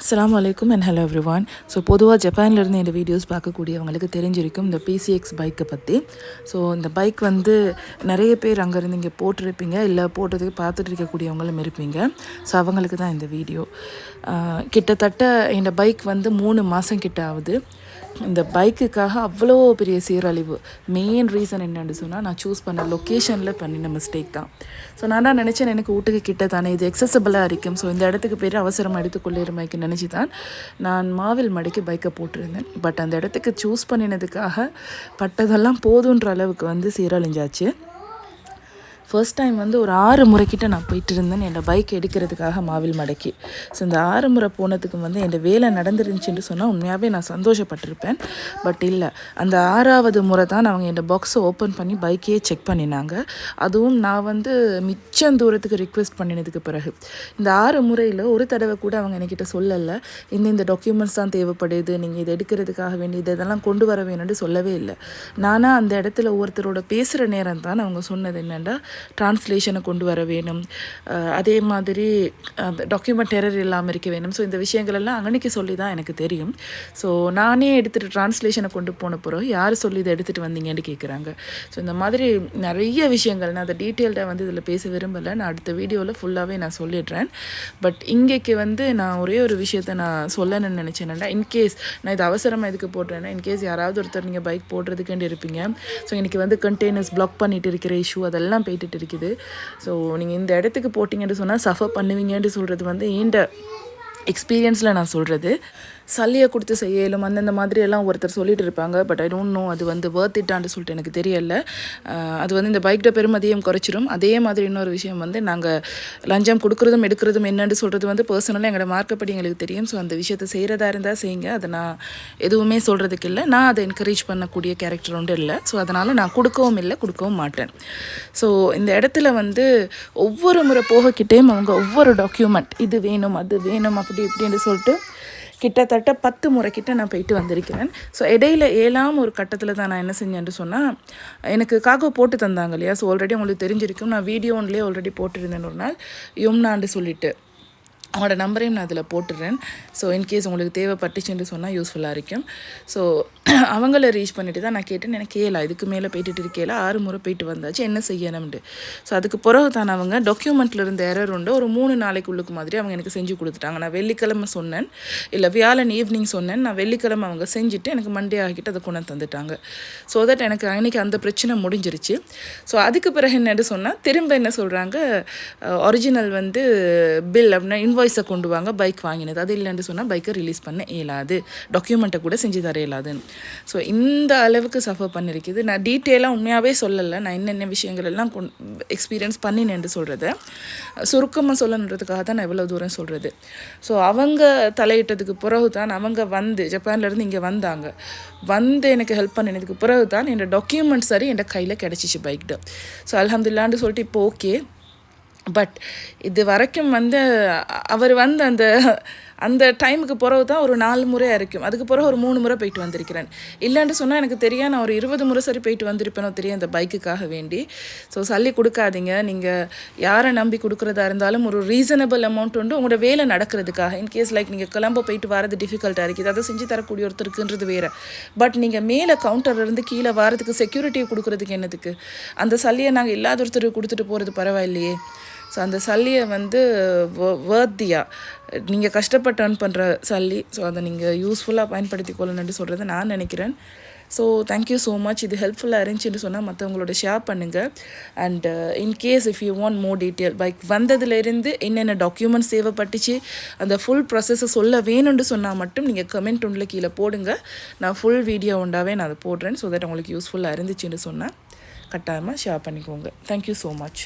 அஸ்லாம் வலைக்கும் and hello one so பொதுவாக ஜப்பான்லேருந்து இந்த வீடியோஸ் பார்க்கக்கூடியவங்களுக்கு தெரிஞ்சிருக்கும் இந்த பிசிஎக்ஸ் பைக்கை பற்றி ஸோ இந்த பைக் வந்து நிறைய பேர் அங்கேருந்து இங்கே போட்டிருப்பீங்க. இல்லை போட்டதுக்கு பார்த்துட்டு இருக்கக்கூடியவங்களும் இருப்பீங்க. ஸோ அவங்களுக்கு தான் இந்த வீடியோ கிட்டத்தட்ட இந்த பைக் வந்து மூணு மாதம் கிட்ட ஆகுது. இந்த பைக்குக்காக அவ்வளோ பெரிய சீரழிவு. மெயின் ரீசன் என்னென்னு சொன்னால் நான் சூஸ் பண்ண லொக்கேஷனில் பண்ணின மிஸ்டேக் தான். ஸோ நான் தான் நினச்சேன் எனக்கு வீட்டுக்கு கிட்ட தானே இது எக்ஸசபிளாக இருக்கும். ஸோ இந்த இடத்துக்கு பேர் அவசரமாக எடுத்துக்கொள்ளிருமைக்கு நினச்சி தான் நான் மாவில் மடிக்கு பைக்கை போட்டிருந்தேன். பட் அந்த இடத்துக்கு சூஸ் பண்ணினதுக்காக பட்டதெல்லாம் போதுன்ற அளவுக்கு வந்து சீரழிஞ்சாச்சு. ஃபர்ஸ்ட் டைம் வந்து ஒரு ஆறு முறைக்கிட்ட நான் போயிட்டு இருந்தேன் என்னோடய பைக் எடுக்கிறதுக்காக மாவில் மடக்கி. ஸோ இந்த ஆறு முறை போனதுக்கு வந்து என் வேலை நடந்துருந்துச்சுன்னு சொன்னால் உண்மையாகவே நான் சந்தோஷப்பட்டிருப்பேன். பட் இல்லை. அந்த ஆறாவது முறை தான் அவங்க என் பாக்ஸை ஓப்பன் பண்ணி பைக்கையே செக் பண்ணினாங்க. அதுவும் நான் வந்து மிச்சம் தூரத்துக்கு ரிக்வெஸ்ட் பண்ணினதுக்கு பிறகு. இந்த ஆறு முறையில் ஒரு தடவை கூட அவங்க என்கிட்ட சொல்லலை. இந்த இந்த டாக்குமெண்ட்ஸ் தான் தேவைப்படுது. நீங்கள் இதை எடுக்கிறதுக்காக வேண்டி இதெல்லாம் கொண்டு வர வேணும்னு சொல்லவே இல்லை. நானாக அந்த இடத்துல ஒருத்தரோட பேசுகிற நேரம் தான் அவங்க சொன்னது என்னென்னா டிரான்ஸ்லேஷனை கொண்டு வர வேணும். அதே மாதிரி அந்த டாக்குமெண்ட் டெரர் இல்லாமல் இருக்க வேணும். ஸோ இந்த விஷயங்கள் எல்லாம் அங்கனைக்கு சொல்லி தான் எனக்கு தெரியும். ஸோ நானே எடுத்துகிட்டு டிரான்ஸ்லேஷனை கொண்டு போன பிறகு யார் சொல்லி இதை எடுத்துகிட்டு வந்தீங்கன்னு கேட்குறாங்க ஸோ இந்த மாதிரி நிறைய விஷயங்கள் நான் அதை டீட்டெயில்டாக வந்து இதில் பேச விரும்பலை. நான் அடுத்த வீடியோவில் ஃபுல்லாகவே நான் சொல்லிடுறேன். பட் இங்கேக்கு வந்து நான் ஒரே ஒரு விஷயத்தை நான் சொல்லணும்னு நினச்சேன்னா இன்கேஸ் நான் இது அவசரமாக இதுக்கு போடுறேன்னா இன்கேஸ் யாராவது ஒருத்தர் நீங்கள் பைக் போடுறதுக்கேண்டு இருப்பீங்க. ஸோ இன்றைக்கி வந்து கண்டெய்னர்ஸ் பிளாக் பண்ணிட்டு இருக்கிற இஷ்யூ அதெல்லாம் போயிட்டு இருக்குது. ஸோ நீங்கள் இந்த இடத்துக்கு போட்டிங்கன்னு சொன்னால் சஃபர் பண்ணுவீங்கன்னு சொல்கிறது வந்து ஏண்ட எக்ஸ்பீரியன்ஸில் நான் சொல்கிறது சல்லியை கொடுத்து செய்ய இயலும் அந்தந்த மாதிரி எல்லாம் ஒருத்தர் சொல்லிட்டு இருப்பாங்க. பட் ஐ டோன்ட் நோ அது வந்து வேர்த் இட்டான்னு சொல்லிட்டு எனக்கு தெரியல. அது வந்து இந்த பைக்கிட்ட பெருமதியம் குறைச்சிரும். அதே மாதிரி இன்னொரு விஷயம் வந்து நாங்கள் லஞ்சம் கொடுக்குறதும் எடுக்கிறதும் என்னன்னு சொல்கிறது வந்து பர்சனலாக எங்களோட மார்க்கப்படி எங்களுக்கு தெரியும். ஸோ அந்த விஷயத்தை செய்கிறதா இருந்தால் செய்யுங்க. அதை நான் எதுவுமே சொல்கிறதுக்கு இல்லை. நான் அதை என்கரேஜ் பண்ணக்கூடிய கேரக்டர் ஒன்று இல்லை. ஸோ அதனால் நான் கொடுக்கவும் இல்லை கொடுக்கவும் மாட்டேன். ஸோ இந்த இடத்துல வந்து ஒவ்வொரு முறை போகக்கிட்டேயும் அவங்க ஒவ்வொரு டாக்குமெண்ட் இது வேணும் அது வேணும் அப்படி இப்படின்னு சொல்லிட்டு கிட்டத்தட்ட பத்து முறை கிட்ட நான் போயிட்டு வந்திருக்கிறேன். ஸோ இடையில ஏழாம் ஒரு கட்டத்தில் தான் நான் என்ன செஞ்சேன்னு சொன்னால் எனக்கு காகோ போட்டு தந்தாங்க இல்லையா? ஸோ ஆல்ரெடி உங்களுக்கு தெரிஞ்சிருக்கும். நான் வீடியோ ஒன்லேயே ஆல்ரெடி போட்டிருந்தேன் ஒரு நாள். யும்னான்னு சொல்லிட்டு. அவங்களோட நம்பரையும் நான் அதில் போட்டுடுறேன் ஸோ இன்கேஸ் உங்களுக்கு தேவைப்பட்டுச்சுன்னு சொன்னால் யூஸ்ஃபுல்லாக இருக்கும். ஸோ அவங்கள ரீச் பண்ணிட்டு தான் நான் கேட்டேன் எனக்கு கேளா இதுக்கு மேலே போயிட்டு இருக்கேல ஆறு முறை போயிட்டு வந்தாச்சு என்ன செய்யணும்ட்டு ஸோ அதுக்கு பிறகு தான் அவங்க டாக்குமெண்ட்டில் இருந்த எரர் உண்டு. ஒரு மூணு நாளைக்குள்ளுக்கு மாதிரி அவங்க எனக்கு செஞ்சு கொடுத்துட்டாங்க. நான் வெள்ளிக்கிழமை சொன்னேன். இல்லை வியாழன் ஈவினிங் சொன்னேன். நான் வெள்ளிக்கிழமை அவங்க செஞ்சுட்டு எனக்கு மண்டே ஆகிட்டு அதை கொண்டு தந்துட்டாங்க. ஸோ தட் எனக்கு அன்னைக்கு அந்த பிரச்சனை முடிஞ்சிருச்சு. ஸோ அதுக்கு பிறகு என்னென்னு சொன்னால் திரும்ப என்ன சொல்கிறாங்க ஒரிஜினல் வந்து பில் அப்படின்னா இன்வாய்ஸை கொண்டு வாங்க பைக் வாங்கினது. அது இல்லைன்னு சொன்னால் பைக்கை ரிலீஸ் பண்ண இயலாது. டாக்குமெண்ட்டை கூட செஞ்சு தர இயலாதுன்னு ஸோ இந்த அளவுக்கு சஃபர் பண்ணியிருக்குது நான் டீட்டெயிலாக உண்மையாகவே சொல்லலை. நான் என்னென்ன விஷயங்கள் எல்லாம் கொண் எக்ஸ்பீரியன்ஸ் பண்ணினேன்னு சொல்கிறத சுருக்கமாக சொல்லணுன்றதுக்காக தான் நான் இவ்வளோ தூரம் சொல்கிறது ஸோ அவங்க தலையிட்டதுக்கு பிறகு தான் அவங்க வந்து ஜப்பான்லேருந்து இங்கே வந்தாங்க. வந்து எனக்கு ஹெல்ப் பண்ணினதுக்கு பிறகு தான் என்னோட டாக்குமெண்ட் சரி என் கையில் கிடச்சிச்சு பைக்கிட்ட ஸோ அலமதுல்லான்னு சொல்லிட்டு இப்போ ஓகே பட் இது வரைக்கும் வந்து அவர் வந்து அந்த அந்த டைமுக்கு பிறகு தான் ஒரு நாலு முறை அரைக்கும். அதுக்கு பிறகு ஒரு மூணு முறை போயிட்டு வந்திருக்கிறேன். இல்லைன்னு சொன்னால் எனக்கு தெரியும் நான் ஒரு இருபது முறை சரி போயிட்டு வந்திருப்பேனோ தெரியும் அந்த பைக்குக்காக வேண்டி. ஸோ சல்லி கொடுக்காதீங்க. நீங்கள் யாரை நம்பி கொடுக்குறதா இருந்தாலும் ஒரு ரீசனபிள் அமௌண்ட் உண்டு. உங்களோட வேலை நடக்கிறதுக்காக. இன்கேஸ் லைக் நீங்கள் கிளம்ப போயிட்டு வரது டிஃபிகல்ட்டாக இருக்குது. அதை செஞ்சு தரக்கூடிய ஒருத்தருக்குன்றது வேறு. பட் நீங்கள் மேலே கவுண்டர்லேருந்து கீழே வாரத்துக்கு செக்யூரிட்டி கொடுக்குறதுக்கு என்னதுக்கு? அந்த சல்லியை நாங்கள் இல்லாத ஒருத்தருக்கு கொடுத்துட்டு போகிறது பரவாயில்லையே. ஸோ அந்த சல்லியை வந்து வேர்த்தியாக நீங்கள் கஷ்டப்பட்டு அர்ன் பண்ணுற சல்லி ஸோ அதை நீங்கள் யூஸ்ஃபுல்லாக பயன்படுத்தி கொள்ளணும்னு சொல்கிறத நான் நினைக்கிறேன். ஸோ தேங்க்யூ ஸோ மச் இது ஹெல்ப்ஃபுல்லாக இருந்துச்சுன்னு சொன்னால் மற்றவங்களோட ஷேர் பண்ணுங்கள் and in case if you want more detail bike வந்ததுலேருந்து என்னென்ன டாக்குமெண்ட்ஸ் தேவைப்பட்டுச்சு அந்த ஃபுல் ப்ராசஸை சொல்ல வேணும்னு சொன்னால் மட்டும் நீங்கள் கமெண்ட் ஒன்றில் கீழே போடுங்க. நான் ஃபுல் வீடியோ உண்டாவே நான் அதை போடுறேன் ஸோ தட் உங்களுக்கு யூஸ்ஃபுல்லாக இருந்துச்சுன்னு சொன்னால் கட்டாயமாக ஷேர் பண்ணிக்கோங்க. Thank you so much